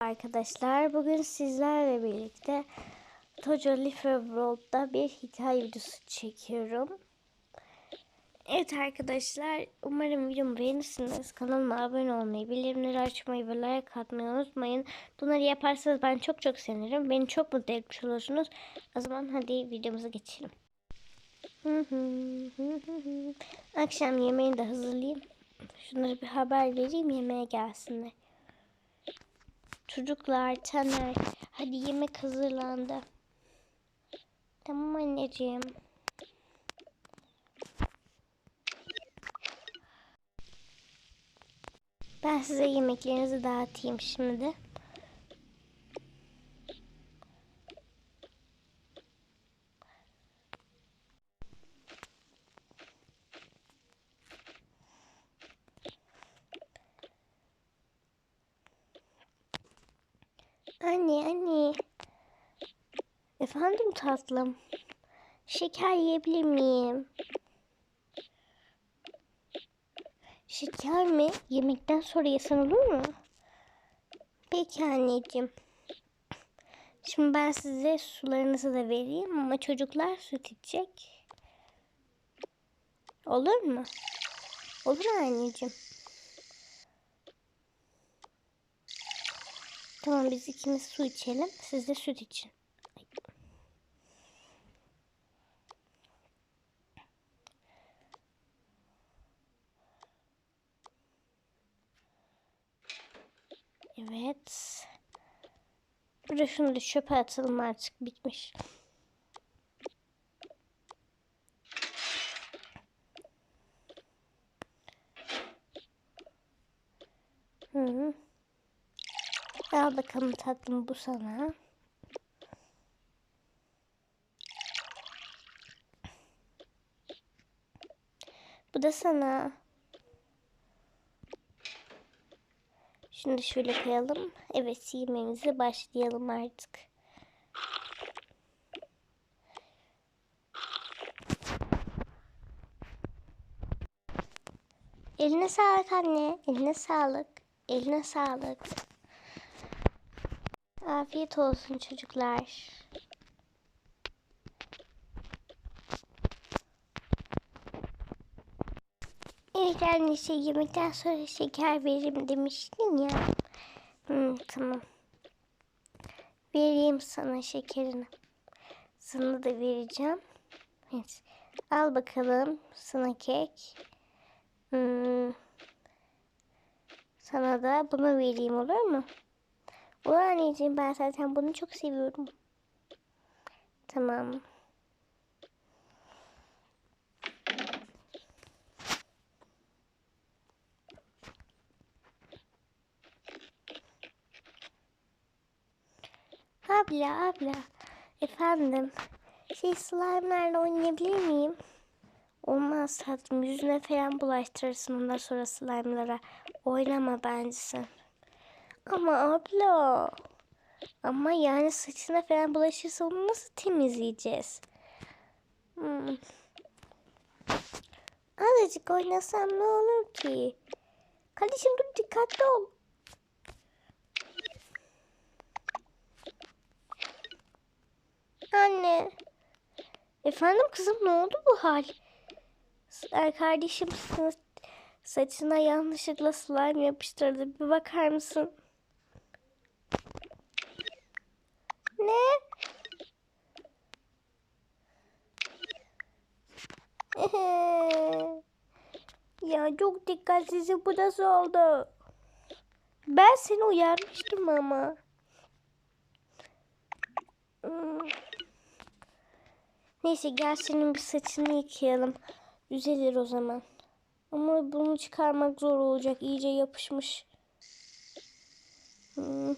Arkadaşlar bugün sizlerle birlikte Tojo Lifer World'da bir hikaye videosu çekiyorum. Evet arkadaşlar umarım videomu beğenirsiniz. Kanalıma abone olmayı, bildirimleri açmayı ve like atmayı unutmayın. Bunları yaparsanız ben çok çok sevinirim. Beni çok mutlu etmiş olursunuz. O zaman hadi videomuza geçelim. Akşam yemeğini de hazırlayayım. Şunları bir haber vereyim yemeğe gelsinler. Çocuklar, Taner, hadi yemek hazırlandı. Tamam anneciğim. Ben size yemeklerinizi dağıtayım şimdi. Anne, anne. Efendim tatlım. Şeker yiyebilir miyim? Şeker mi? Yemekten sonra yesen olur mu? Peki anneciğim. Şimdi ben size sularınızı da vereyim ama çocuklar süt içecek. Olur mu? Olur anneciğim. Tamam biz ikimiz su içelim. Siz de süt için. Evet. Burada şunu da çöpe atalım artık bitmiş. -hı. Al bakalım tatlım bu sana. Bu da sana. Da şöyle koyalım. Evet yemeğimize başlayalım artık. Eline sağlık anne. Eline sağlık. Eline sağlık. Afiyet olsun çocuklar. Anne şey yemekten sonra şeker veririm demiştin ya. Hmm, tamam. Vereyim sana şekerini. Sana da vereceğim. Evet. Al bakalım sana kek. Hmm. Sana da bunu vereyim olur mu? Olur anneciğim ben zaten bunu çok seviyorum. Tamam. Abla abla. Efendim. Şey slime'larla oynayabilir miyim? Olmaz tatlım. Yüzüne falan bulaştırırsın ondan sonra slime'lara. Oynama bence sen. Ama abla. Ama yani saçına falan bulaşırsa onu nasıl temizleyeceğiz? Hmm. Azıcık oynasam ne olur ki? Kardeşim dur dikkatli ol. Anne. Efendim kızım ne oldu bu hal? Sa- Kardeşim sa- saçına yanlışlıkla slime yapıştırdı. Bir bakar mısın? Ne? ya çok dikkatsizim bu nasıl oldu? Ben seni uyarmıştım ama. Hmm. Neyse gel senin bir saçını yıkayalım. Düzelir o zaman. Ama bunu çıkarmak zor olacak. İyice yapışmış. Hmm.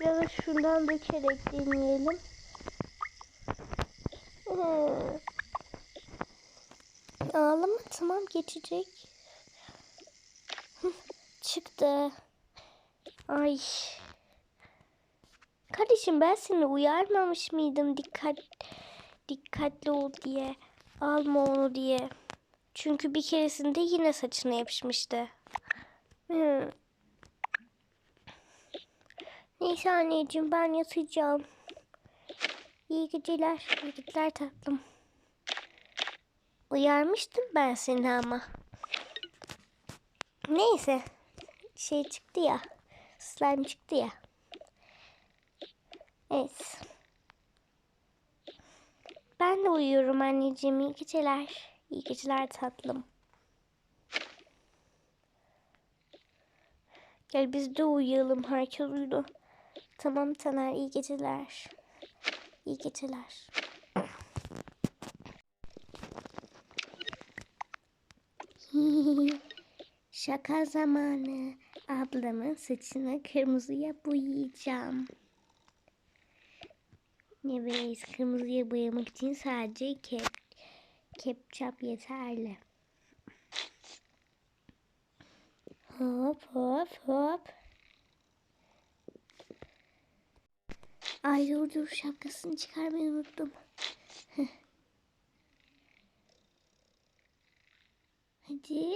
Biraz da şundan dökerek deneyelim. Hmm. Ağlama tamam geçecek. Çıktı. Ay. Kardeşim ben seni uyarmamış mıydım dikkat dikkatli ol diye. Alma onu diye. Çünkü bir keresinde yine saçına yapışmıştı. Neyse anneciğim ben yatacağım. İyi geceler. İyi geceler tatlım. Uyarmıştım ben seni ama. Neyse. Şey çıktı ya. Slime çıktı ya. Evet. Ben de uyuyorum anneciğim. İyi geceler. İyi geceler tatlım. Gel biz de uyuyalım. Herkes uyudu. Tamam Taner. iyi geceler. İyi geceler. Şaka zamanı. Ablamın saçını kırmızıya boyayacağım. Evet, kırmızıya boyamak için sadece kep, kepçap yeterli. Hop hop hop. Ay dur dur şapkasını çıkarmayı unuttum. Hadi.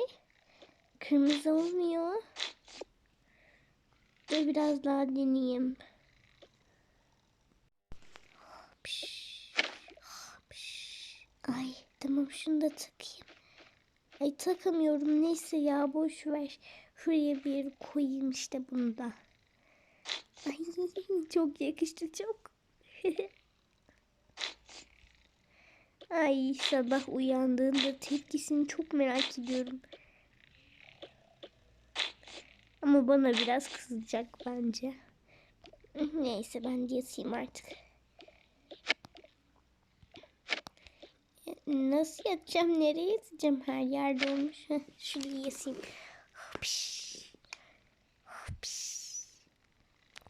Kırmızı olmuyor. Dur biraz daha deneyeyim. Ay tamam şunu da takayım. Ay takamıyorum neyse ya boş ver. Şuraya bir koyayım işte bunu da. Ay çok yakıştı çok. Ay sabah uyandığında tepkisini çok merak ediyorum. Ama bana biraz kızacak bence. Neyse ben de yatayım artık. Nasıl yatacağım? Nereye yatacağım? Her yerde olmuş. Şuraya yatayım. Hopş. Hopş.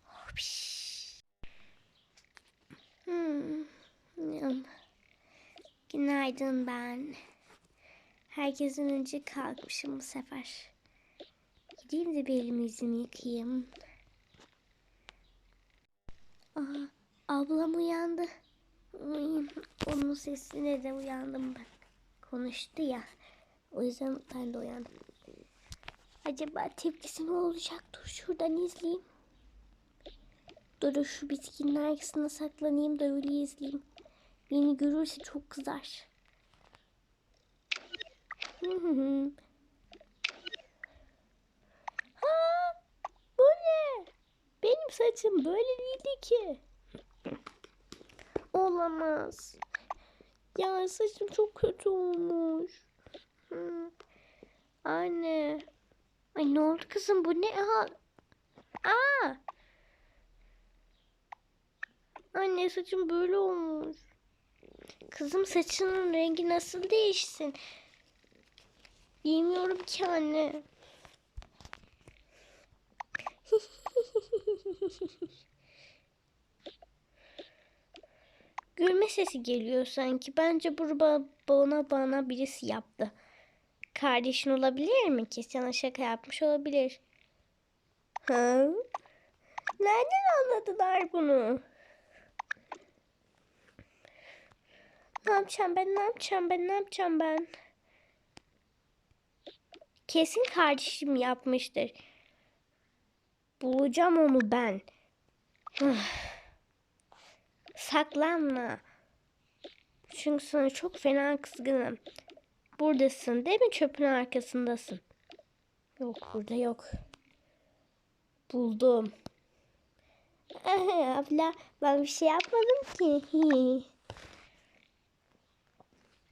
Hopş. Hmm. Günaydın ben. Herkesten önce kalkmışım bu sefer. Gideyim de bir elimi yüzümü yıkayayım. Aa, ablam uyandı. Onun sesine de uyandım ben. Konuştu ya. O yüzden ben de uyandım. Acaba tepkisi ne olacak? Dur şuradan izleyeyim. Dur şu bitkinin arkasına saklanayım da öyle izleyeyim. Beni görürse çok kızar. ha, bu ne? Benim saçım böyle değildi ki. Olamaz. Ya saçım çok kötü olmuş. Hı. Anne. Ay ne oldu kızım bu ne hal? Aa. Anne saçım böyle olmuş. Kızım saçının rengi nasıl değişsin? Bilmiyorum ki anne. Gülme sesi geliyor sanki. Bence burada bana bana birisi yaptı. Kardeşin olabilir mi ki? Sana şaka yapmış olabilir. Ha? Nereden anladılar bunu? Ne yapacağım ben? Ne yapacağım ben? Ne yapacağım ben? Kesin kardeşim yapmıştır. Bulacağım onu ben. Saklanma. Çünkü sana çok fena kızgınım. Buradasın değil mi? Çöpün arkasındasın. Yok burada yok. Buldum. Abla ben bir şey yapmadım ki.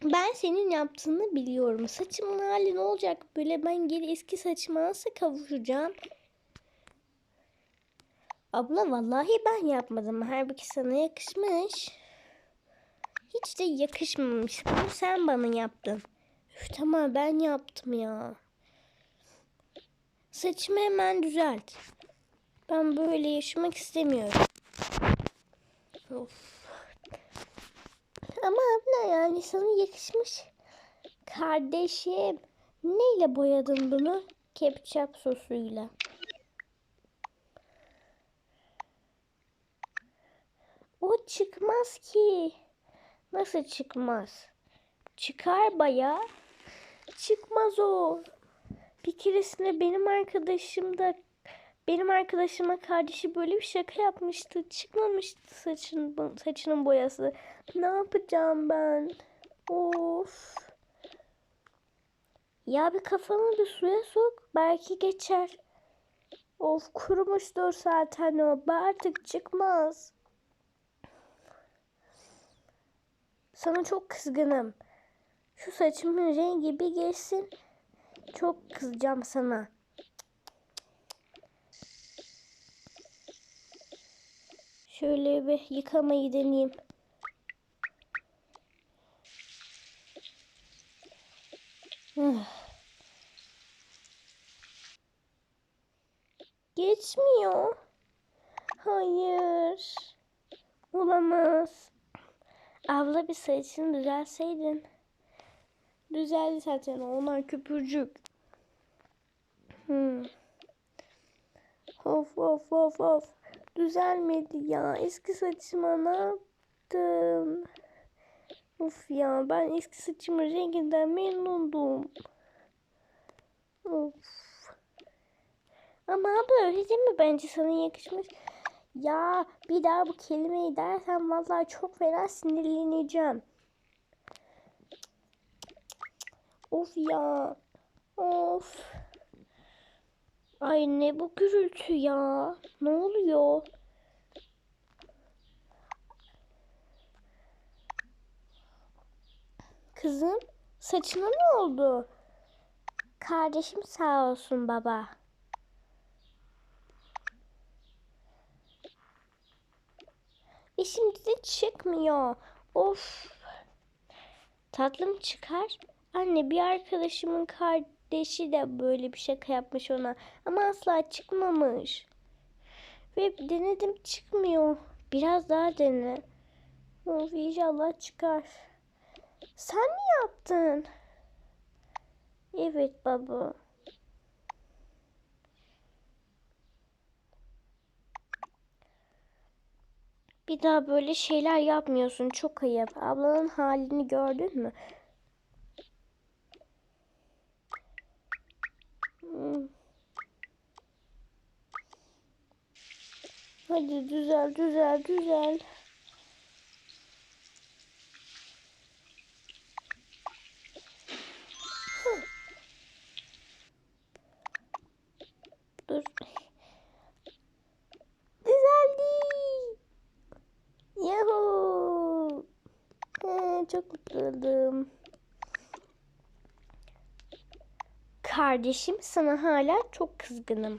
Ben senin yaptığını biliyorum. Saçımın hali ne olacak? Böyle ben geri eski saçıma nasıl kavuşacağım? Abla vallahi ben yapmadım. Halbuki sana yakışmış. Hiç de yakışmamış. Bunu sen bana yaptın. Üf, tamam ben yaptım ya. Saçımı hemen düzelt. Ben böyle yaşamak istemiyorum. Of. Ama abla yani sana yakışmış. Kardeşim. Neyle boyadın bunu? Ketçap sosuyla. O çıkmaz ki. Nasıl çıkmaz? Çıkar baya. Çıkmaz o. Bir keresinde benim arkadaşım da benim arkadaşıma kardeşi böyle bir şaka yapmıştı. Çıkmamıştı saçın, saçının boyası. Ne yapacağım ben? Of. Ya bir kafanı bir suya sok. Belki geçer. Of kurumuştur zaten o. Artık çıkmaz. Sana çok kızgınım. Şu saçımın rengi bir geçsin. Çok kızacağım sana. Şöyle bir yıkamayı deneyeyim. Geçmiyor. Hayır. Olamaz. Abla bir saçını düzelseydin. Düzeldi zaten. Onlar köpürcük. Hmm. Of of of of. Düzelmedi ya. Eski saçıma ne yaptın? Of ya ben eski saçımın renginden memnundum. Of. Ama abla öyle değil mi? Bence sana yakışmış. Ya bir daha bu kelimeyi dersen vallahi çok fena sinirleneceğim. Of ya. Of. Ay ne bu gürültü ya? Ne oluyor? Kızım saçına ne oldu? Kardeşim sağ olsun baba. E şimdi de çıkmıyor. Of. Tatlım çıkar. Anne bir arkadaşımın kardeşi de böyle bir şaka yapmış ona. Ama asla çıkmamış. Ve denedim çıkmıyor. Biraz daha dene. Of inşallah çıkar. Sen mi yaptın? Evet baba. Bir daha böyle şeyler yapmıyorsun. Çok ayıp. Ablanın halini gördün mü? Hmm. Hadi düzel, düzel, düzel. Hı. Dur. Düzeldi. Yahoo! He, çok mutlu oldum. Kardeşim sana hala çok kızgınım.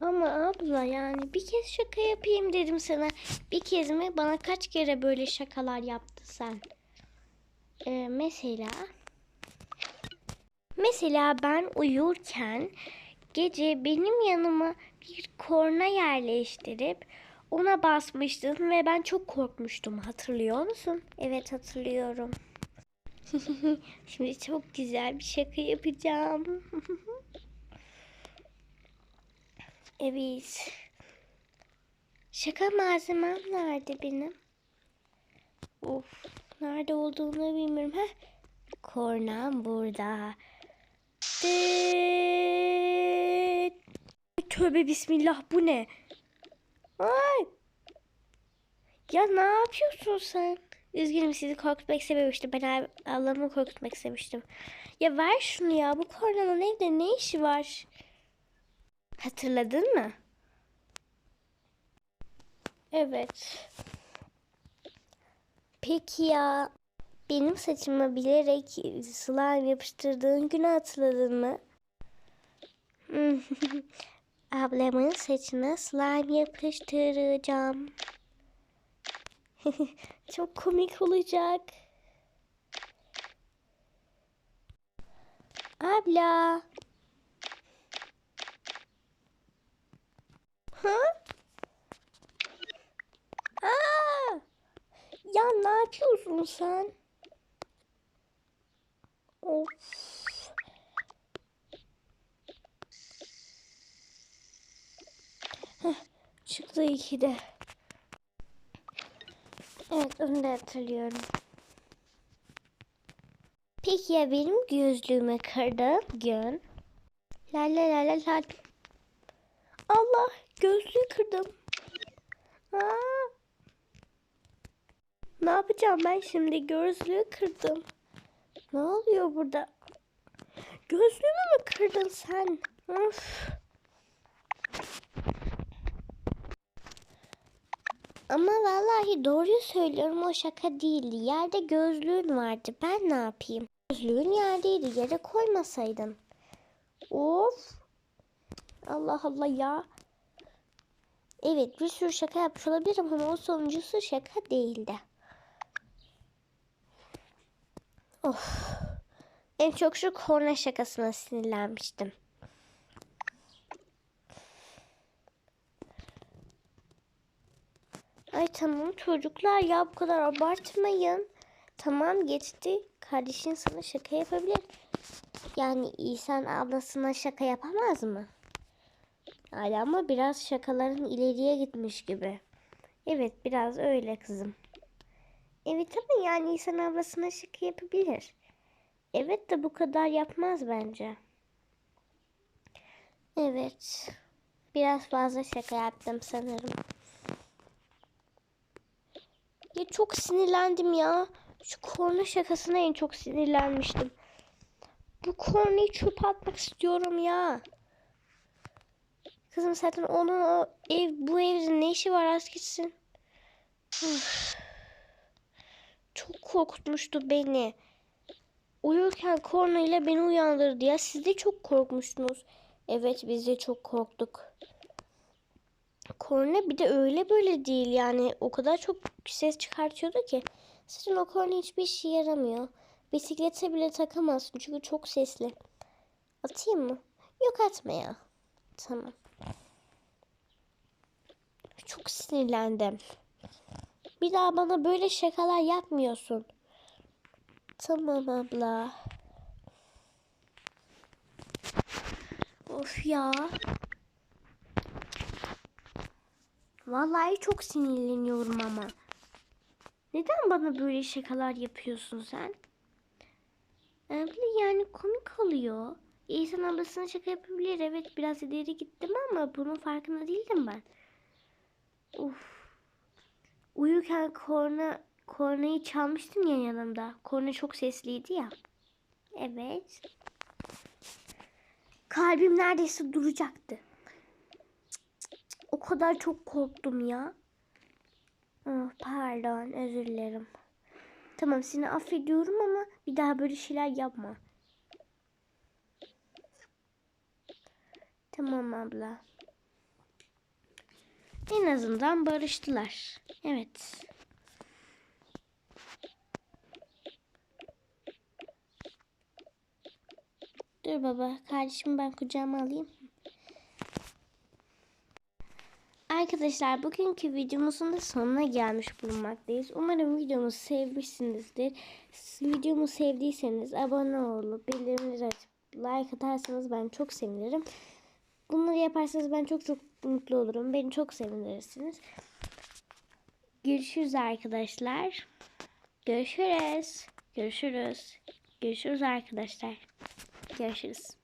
Ama abla yani bir kez şaka yapayım dedim sana. Bir kez mi? Bana kaç kere böyle şakalar yaptı sen? Ee, mesela mesela ben uyurken gece benim yanıma bir korna yerleştirip ona basmıştın ve ben çok korkmuştum. Hatırlıyor musun? Evet hatırlıyorum. Şimdi çok güzel bir şaka yapacağım. evet. Şaka malzemem nerede benim? Of, nerede olduğunu bilmiyorum. Heh. Kornam burada. Dıt. Tövbe bismillah bu ne? Ay. Ya ne yapıyorsun sen? Üzgünüm sizi korkutmak istememiştim. Ben ab- ablamı korkutmak istemiştim. Ya ver şunu ya. Bu kornanın evde ne işi var? Hatırladın mı? Evet. Peki ya benim saçıma bilerek slime yapıştırdığın günü hatırladın mı? Ablamın saçına slime yapıştıracağım. Çok komik olacak. Abla. Ha? Aa! Ya ne yapıyorsun sen? Of. Heh, çıktı iki de. Evet onu da hatırlıyorum. Peki ya benim gözlüğümü kırdın gün? La la la la la. Allah gözlüğü kırdım. Aa. Ne yapacağım ben şimdi? Gözlüğü kırdım. Ne oluyor burada? Gözlüğümü mü kırdın sen? Of. Ama vallahi doğruyu söylüyorum o şaka değildi. Yerde gözlüğün vardı. Ben ne yapayım? Gözlüğün yerdeydi. Yere koymasaydın. Of. Allah Allah ya. Evet bir sürü şaka yapmış olabilirim ama o sonuncusu şaka değildi. Of. En çok şu korna şakasına sinirlenmiştim. Ay tamam çocuklar ya bu kadar abartmayın. Tamam geçti. Kardeşin sana şaka yapabilir. Yani İhsan ablasına şaka yapamaz mı? Yani ama biraz şakaların ileriye gitmiş gibi. Evet biraz öyle kızım. Evet ama yani İhsan ablasına şaka yapabilir. Evet de bu kadar yapmaz bence. Evet. Biraz fazla şaka yaptım sanırım. Ya çok sinirlendim ya. Şu korna şakasına en çok sinirlenmiştim. Bu kornayı çöpe atmak istiyorum ya. Kızım zaten onun o ev bu evde ne işi var az gitsin. Çok korkutmuştu beni. Uyurken korna ile beni uyandırdı ya. Siz de çok korkmuştunuz. Evet biz de çok korktuk. Korna bir de öyle böyle değil yani. O kadar çok ses çıkartıyordu ki. Zaten o korna hiçbir işe yaramıyor. Bisiklete bile takamazsın çünkü çok sesli. Atayım mı? Yok atma ya. Tamam. Çok sinirlendim. Bir daha bana böyle şakalar yapmıyorsun. Tamam abla. Of ya. Vallahi çok sinirleniyorum ama. Neden bana böyle şakalar yapıyorsun sen? Abla yani komik oluyor. İnsan ablasına şaka yapabilir. Evet biraz ileri gittim ama bunun farkında değildim ben. Uf. Uyurken korna kornayı çalmıştın ya yanımda. Korna çok sesliydi ya. Evet. Kalbim neredeyse duracaktı. O kadar çok korktum ya. Oh, pardon, özür dilerim. Tamam seni affediyorum ama bir daha böyle şeyler yapma. Tamam abla. En azından barıştılar. Evet. Dur baba, kardeşimi ben kucağıma alayım. Arkadaşlar bugünkü videomuzun da sonuna gelmiş bulunmaktayız. Umarım videomu sevmişsinizdir. Videomu sevdiyseniz abone olup bildirimleri açıp like atarsanız ben çok sevinirim. Bunları yaparsanız ben çok çok mutlu olurum. Beni çok sevinirsiniz. Görüşürüz arkadaşlar. Görüşürüz. Görüşürüz. Görüşürüz arkadaşlar. Görüşürüz.